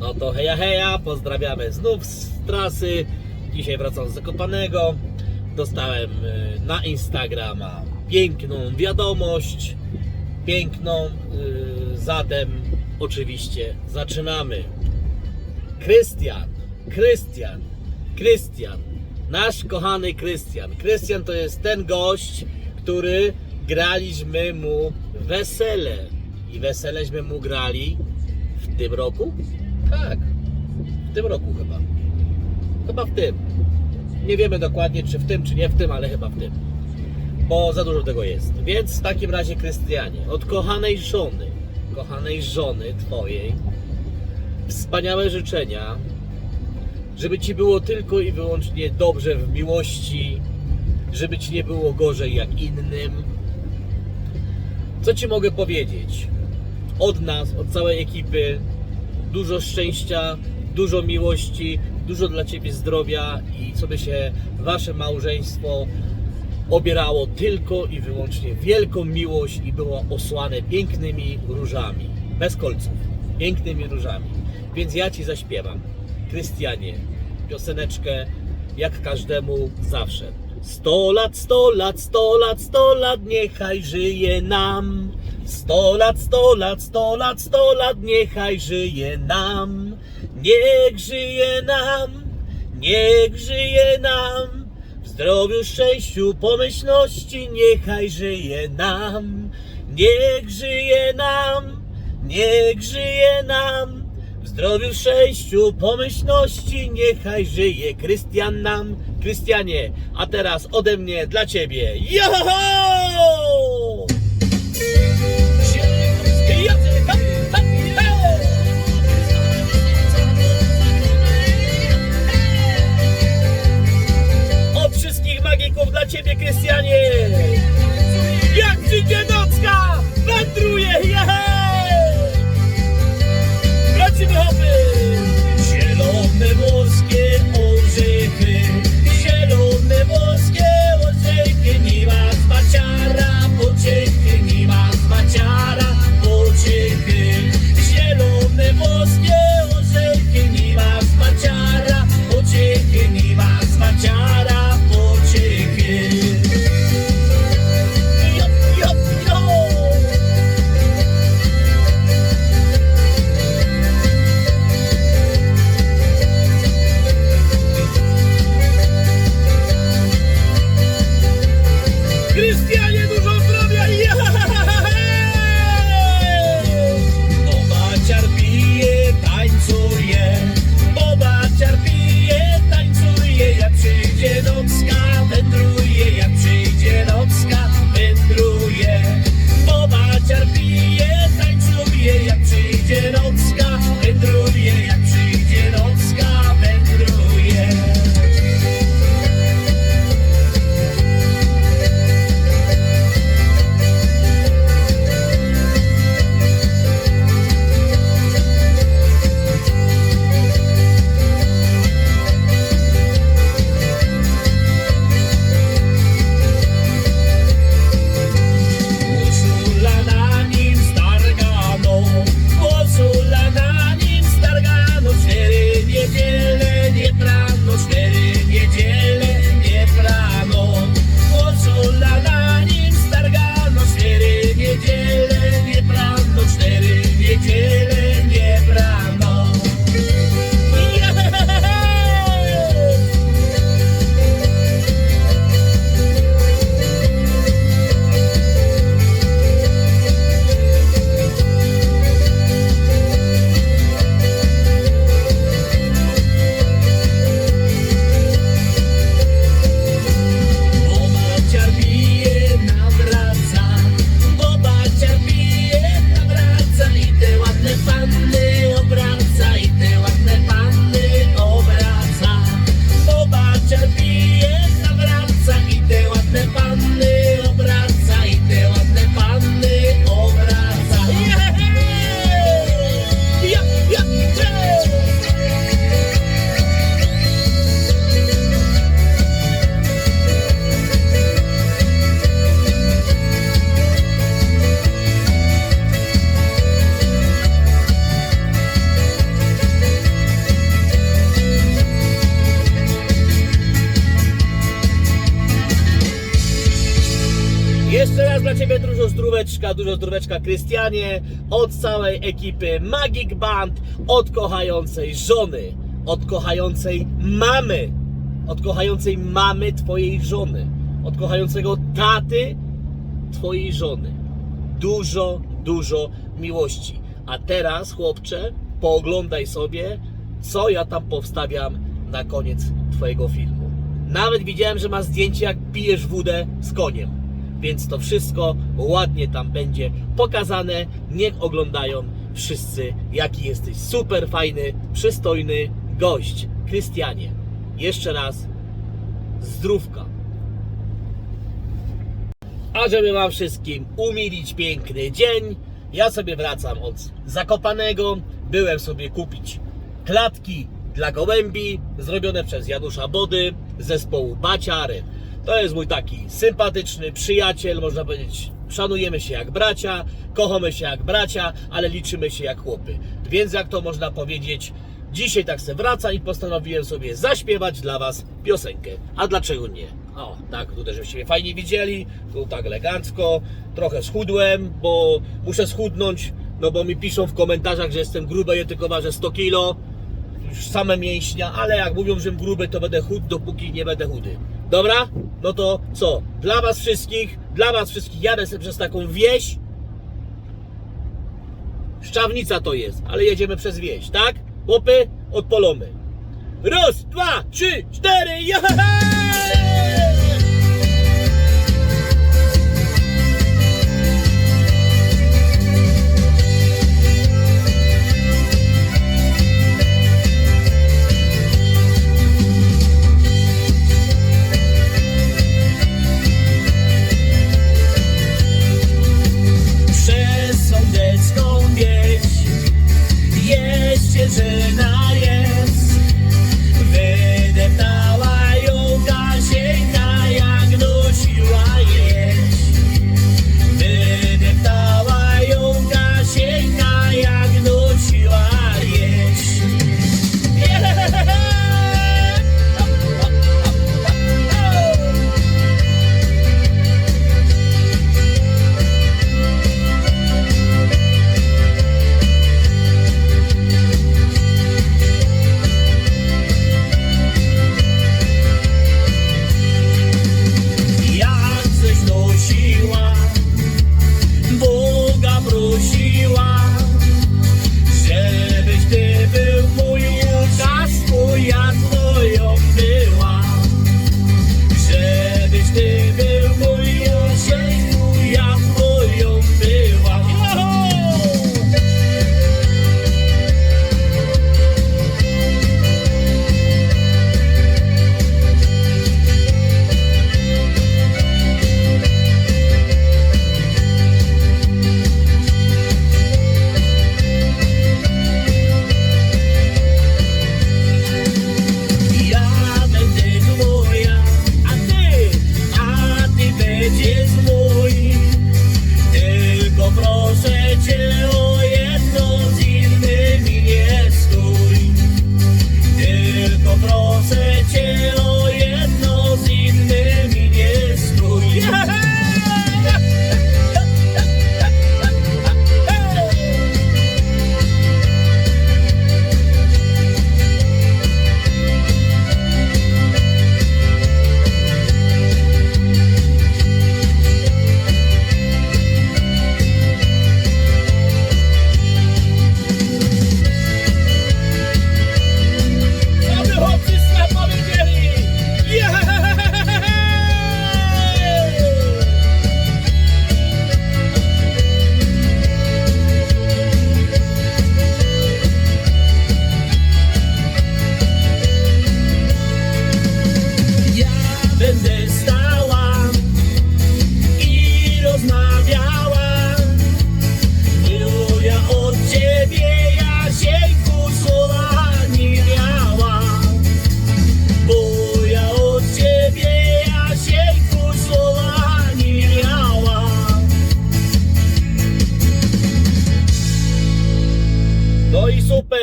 No to heja heja, pozdrawiamy znów z trasy. Dzisiaj wracam z Zakopanego. Dostałem y, na Instagrama piękną wiadomość. Piękną. y, Zatem oczywiście zaczynamy. Krystian, Krystian, Krystian, nasz kochany Krystian. Krystian to jest ten gość, który graliśmy mu wesele. I weseleśmy mu grali w tym roku? Tak, w tym roku chyba. Chyba w tym. Nie wiemy dokładnie, czy w tym, czy nie w tym, ale chyba w tym. Bo za dużo tego jest. Więc w takim razie, Krystianie, od kochanej żony, kochanej żony twojej, wspaniałe życzenia, żeby ci było tylko i wyłącznie dobrze w miłości, żeby ci nie było gorzej jak innym. Co ci mogę powiedzieć? Od nas, od całej ekipy, dużo szczęścia, dużo miłości, dużo dla ciebie zdrowia i co by się wasze małżeństwo obierało tylko i wyłącznie wielką miłość i było osłane pięknymi różami, bez kolców, pięknymi różami. Więc ja ci zaśpiewam, Krystianie, pioseneczkę jak każdemu zawsze. Sto lat, sto lat, sto lat, sto lat, niechaj żyje nam. Sto lat, sto lat, sto lat, sto lat, niechaj żyje nam. Niech żyje nam, niech żyje nam. W zdrowiu, szczęściu, pomyślności, niechaj żyje nam. Niech żyje nam, niech żyje nam. W zdrowiu, szczęściu, pomyślności, niechaj żyje Krystian nam. Krystianie, a teraz ode mnie dla ciebie. Joho! Dla ciebie, Krystianie! Jak przyjdzie nocka, wędruje! Lecimy hopy! Zielone morskie orzechy, zdróweczka, dużo zdróweczka Krystianie, od całej ekipy Magic Band, od kochającej żony, od kochającej mamy, od kochającej mamy twojej żony, od kochającego taty twojej żony. Dużo, dużo miłości. A teraz, chłopcze, pooglądaj sobie, co ja tam powstawiam na koniec twojego filmu. Nawet widziałem, że ma zdjęcie, jak pijesz wódę z koniem. Więc to wszystko ładnie tam będzie pokazane. Niech oglądają wszyscy, jaki jesteś super fajny, przystojny gość. Krystianie, jeszcze raz zdrówka. A żeby Wam wszystkim umilić piękny dzień, ja sobie wracam od Zakopanego. Byłem sobie kupić klatki dla gołębi zrobione przez Janusza Body zespołu Baciary. To jest mój taki sympatyczny przyjaciel, można powiedzieć, szanujemy się jak bracia, kochamy się jak bracia, ale liczymy się jak chłopy. Więc jak to można powiedzieć, dzisiaj tak se wraca i postanowiłem sobie zaśpiewać dla Was piosenkę. A dlaczego nie? O, tak, tutaj żebyście mnie fajnie widzieli, tu tak elegancko, trochę schudłem, bo muszę schudnąć, no bo mi piszą w komentarzach, że jestem gruby, ja tylko ważę 100 kilo, już same mięśnia, ale jak mówią, że gruby, to będę chud, dopóki nie będę chudy. Dobra? No to co? Dla was wszystkich, dla was wszystkich jadę sobie przez taką wieś. Szczawnica to jest, ale jedziemy przez wieś, tak? Chłopy, odpolony. Raz, dwa, trzy, cztery, jaha!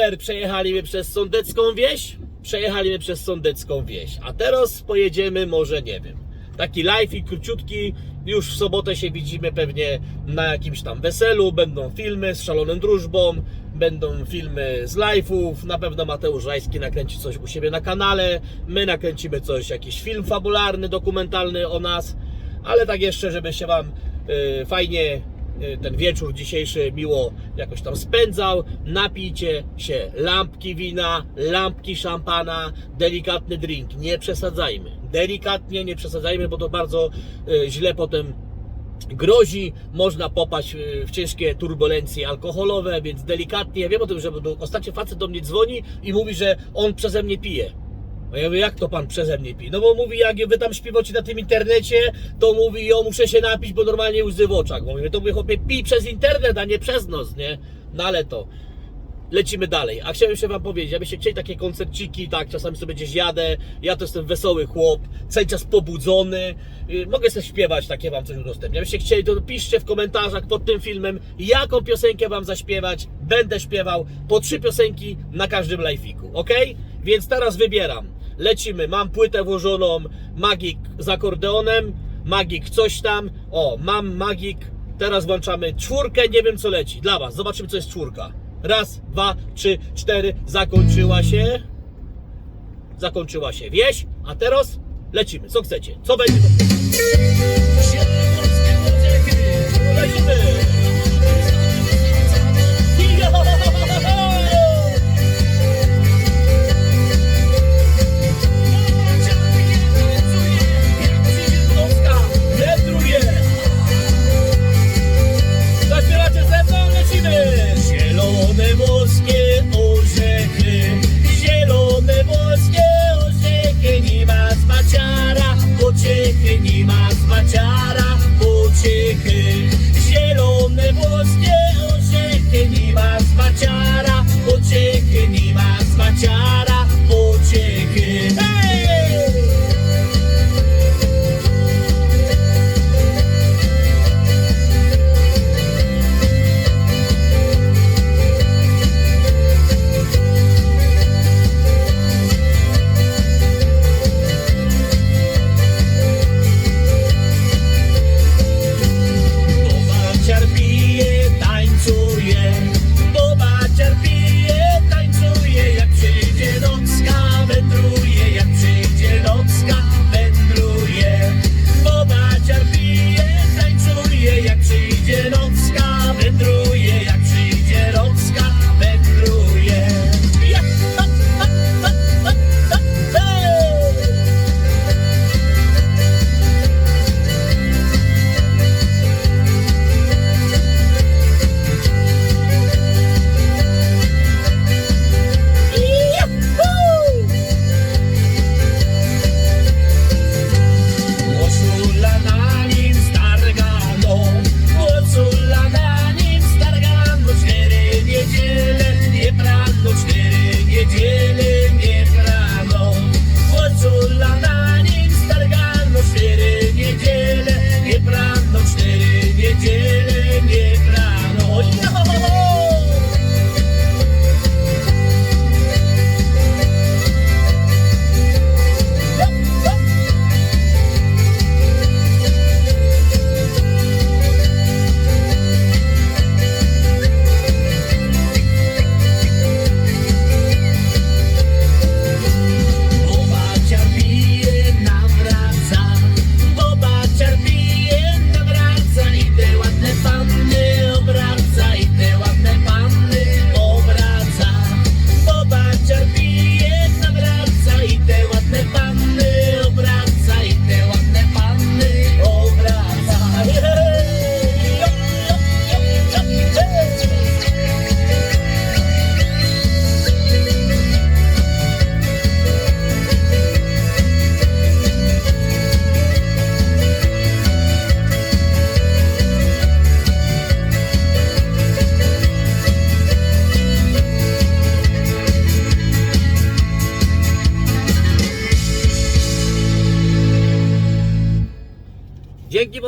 Super, przejechaliśmy przez Sądecką Wieś, przejechaliśmy przez Sądecką Wieś, a teraz pojedziemy może, nie wiem, taki live i króciutki. Już w sobotę się widzimy pewnie na jakimś tam weselu. Będą filmy z szaloną drużbą, będą filmy z live'ów. Na pewno Mateusz Rajski nakręci coś u siebie na kanale. My nakręcimy coś, jakiś film fabularny, dokumentalny o nas. Ale tak jeszcze, żeby się Wam y, fajnie ten wieczór dzisiejszy miło jakoś tam spędzał. Napijcie się lampki wina, lampki szampana, delikatny drink. Nie przesadzajmy. Delikatnie nie przesadzajmy, bo to bardzo y, źle potem grozi, można popaść y, w ciężkie turbulencje alkoholowe, więc delikatnie. Ja wiem o tym, że ostatnio facet do mnie dzwoni i mówi, że on przeze mnie pije. No ja mówię, jak to pan przeze mnie pije? No bo mówi, jak wy tam śpiewacie na tym internecie, to mówi, jo, muszę się napić, bo normalnie łzy w oczach. Mówię, to mówię, chłopie, pij przez internet, a nie przez nos, nie? No ale to lecimy dalej. A chciałem jeszcze wam powiedzieć, abyście chcieli takie koncerciki, tak, czasami sobie gdzieś jadę, ja to jestem wesoły chłop, cały czas pobudzony, yy, mogę sobie śpiewać, takie wam coś udostępnię. Abyście chcieli, to piszcie w komentarzach pod tym filmem, jaką piosenkę wam zaśpiewać, będę śpiewał, po trzy piosenki na każdym live'iku, ok? Więc teraz wybieram, lecimy, mam płytę włożoną, Magik z akordeonem, Magik coś tam, o, mam Magik, teraz włączamy czwórkę, nie wiem co leci, dla was, zobaczymy co jest czwórka. Raz, dwa, trzy, cztery. Zakończyła się. Zakończyła się wieś. A teraz lecimy. Co chcecie? Co będzie?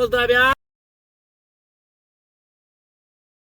দোষ দাবি